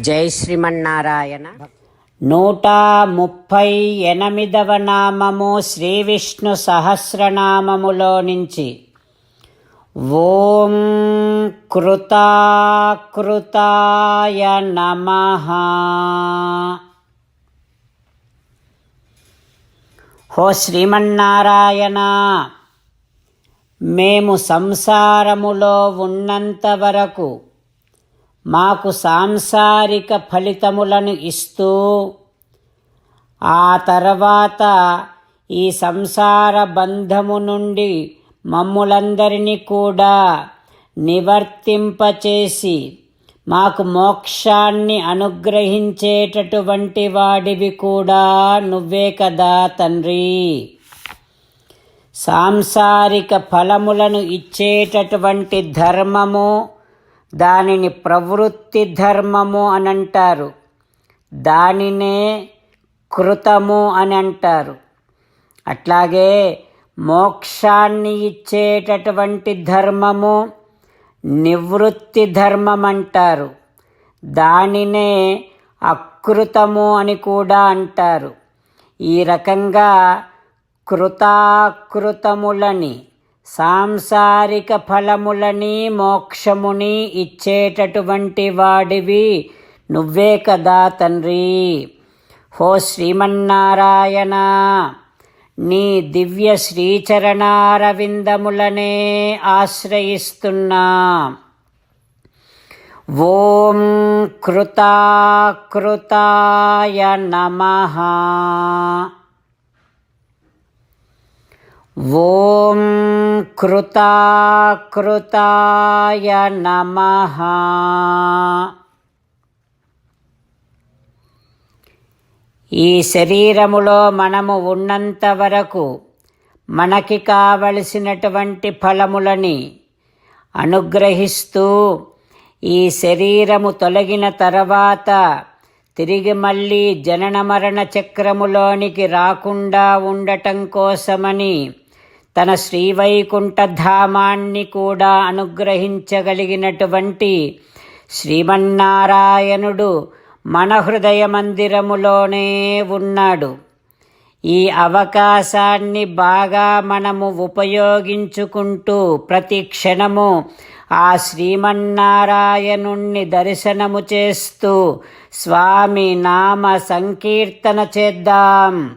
జై శ్రీమన్నారాయణ. నూట ముప్పై ఎనిమిదవ నామము శ్రీ విష్ణు సహస్రనామములో నుంచి. ఓం కృతాకృతాయ నమ. హో శ్రీమన్నారాయణ మేము సంసారములో ఉన్నంత వరకు మాకు సాంసారిక ఫలితములను ఇస్తూ ఆ తర్వాత ఈ సంసార బంధము నుండి మమ్ములందరినీ కూడా నివర్తింపచేసి మాకు మోక్షాన్ని అనుగ్రహించేటటువంటి వాడివి కూడా నువ్వే కదా తండ్రి. సాంసారిక ఫలములను ఇచ్చేటటువంటి ధర్మము దానిని ప్రవృత్తి ధర్మము అని అంటారు దానినే కృతము అని అంటారు అట్లాగే మోక్షాన్ని ఇచ్చేటటువంటి ధర్మము నివృత్తి ధర్మం అంటారు దానినే అకృతము అని కూడా అంటారు. ఈ రకంగా కృతాకృతములని సాంసారిక ఫలములని మోక్షముని ఇచ్చేటటువంటి వాడివి. నువ్వే కదా తండ్రి. హో శ్రీమన్నారాయణ నీ దివ్య శ్రీచరణారవిందములనే ఆశ్రయిస్తున్నా. ఓం కృతాకృతాయ నమ. ఓం కృతాకృతాయ నమః. ఈ శరీరములో మనము ఉన్నంత వరకు మనకి కావలసినటువంటి ఫలములని అనుగ్రహిస్తూ ఈ శరీరము తొలగిన తర్వాత తిరిగి మళ్ళీ జనన మరణ చక్రములోనికి రాకుండా ఉండటం కోసమని తన శ్రీవైకుంఠధామాన్ని కూడా అనుగ్రహించగలిగినటువంటి శ్రీమన్నారాయణుడు మన హృదయ మందిరములోనే ఉన్నాడు. ఈ అవకాశాన్ని బాగా మనము ఉపయోగించుకుంటూ ప్రతి క్షణము ఆ శ్రీమన్నారాయణుణ్ణి దర్శనము చేస్తూ స్వామి నామ సంకీర్తన చేద్దాం.